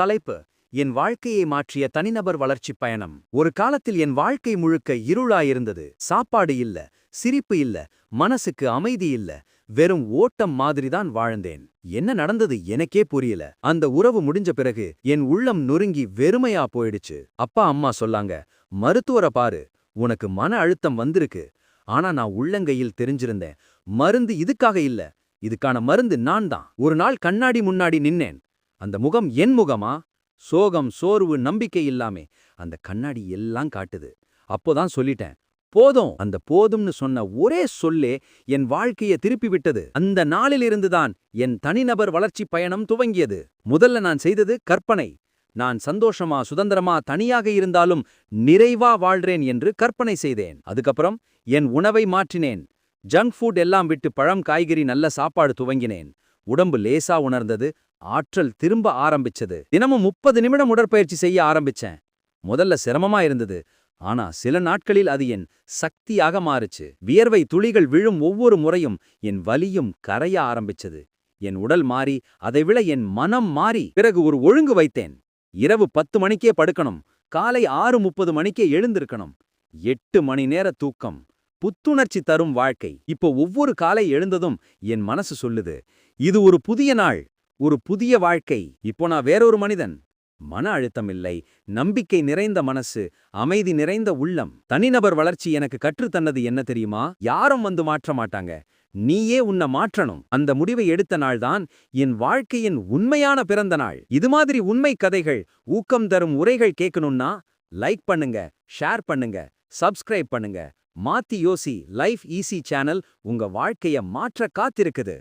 தலைப்பு என் வாழ்க்கையை மாற்றிய தனிநபர் வளர்ச்சி பயணம். ஒரு காலத்தில் என் வாழ்க்கை முழுக்க இருளாயிருந்தது. சாப்பாடு இல்ல சிரிப்பு இல்ல மனசுக்கு அமைதி இல்ல வெறும் ஓட்டம் மாதிரிதான் வாழ்ந்தேன். என்ன நடந்தது எனக்கே புரியல. அந்த உறவு முடிஞ்ச பிறகு என் உள்ளம் நொறுங்கி வெறுமையா போயிடுச்சு. அப்பா அம்மா சொல்லாங்க மருத்துவரை பாரு உனக்கு மன அழுத்தம் வந்திருக்கு. ஆனா நான் உள்ளங்கையில் தெரிஞ்சிருந்தேன். மருந்து இதுக்காக இல்ல இதுக்கான மருந்து நான் தான் ஒரு நாள் கண்ணாடி முன்னாடி நின்னேன். அந்த முகம் என் முகமா? சோகம் சோர்வு நம்பிக்கை இல்லாமே. அந்த கண்ணாடி எல்லாம் காட்டுது. அப்போதான் சொல்லிட்டேன் போதும். அந்த போதும்னு சொன்ன ஒரே சொல்லே என் வாழ்க்கைய திருப்பி விட்டது. அந்த நாளிலிருந்துதான் என் தனிநபர் வளர்ச்சி பயணம் துவங்கியது. முதல்ல நான் செய்தது கற்பனை. நான் சந்தோஷமா சுதந்திரமா தனியாக இருந்தாலும் நிறைவா வாழ்றேன் என்று கற்பனை செய்தேன். அதுக்கப்புறம் என் உணவை மாற்றினேன். ஜங்க் ஃபுட் எல்லாம் விட்டு பழம் காய்கறி நல்ல சாப்பாடு துவங்கினேன். உடம்பு லேசா உணர்ந்தது. ஆற்றல் திரும்ப ஆரம்பிச்சது. தினமும் முப்பது நிமிடம் உடற்பயிற்சி செய்ய ஆரம்பிச்சேன். முதல்ல சிரமமா இருந்தது. ஆனா சில நாட்களில் அது என் சக்தியாக மாறுச்சு. வியர்வை துளிகள் விழும் ஒவ்வொரு முறையும் என் வலியும் கரைய ஆரம்பிச்சது. என் உடல் மாறி அதைவிட என் மனம் மாறி பிறகு ஒரு ஒழுங்கு வைத்தேன். இரவு பத்து மணிக்கே படுக்கணும். காலை ஆறு முப்பது மணிக்கே எழுந்திருக்கணும். எட்டு மணி நேர தூக்கம். புத்துணர்ச்சி தரும் வாழ்க்கை. இப்போ ஒவ்வொரு காலை எழுந்ததும் என் மனசு சொல்லுது. இது ஒரு புதிய நாள். ஒரு புதிய வாழ்க்கை. இப்போ நான் வேறொரு மனிதன். மன அழுத்தம் இல்லை நம்பிக்கை நிறைந்த மனசு. அமைதி நிறைந்த உள்ளம். தனிநபர் வளர்ச்சி எனக்கு கற்றுத்தன்னது என்ன தெரியுமா? யாரும் வந்து மாற்ற மாட்டாங்க. நீயே உன்னை மாற்றணும். அந்த முடிவை எடுத்த நாள்தான் என் வாழ்க்கையின் உண்மையான பிறந்த நாள். இது மாதிரி உண்மை கதைகள் ஊக்கம் தரும் உரைகள் கேட்கணும்னா லைக் பண்ணுங்க ஷேர் பண்ணுங்க சப்ஸ்கிரைப் பண்ணுங்க. மாத்தி யோசி லைஃப் ஈஸி சேனல் உங்க வாழ்க்கைய மாற்ற காத்திருக்குது.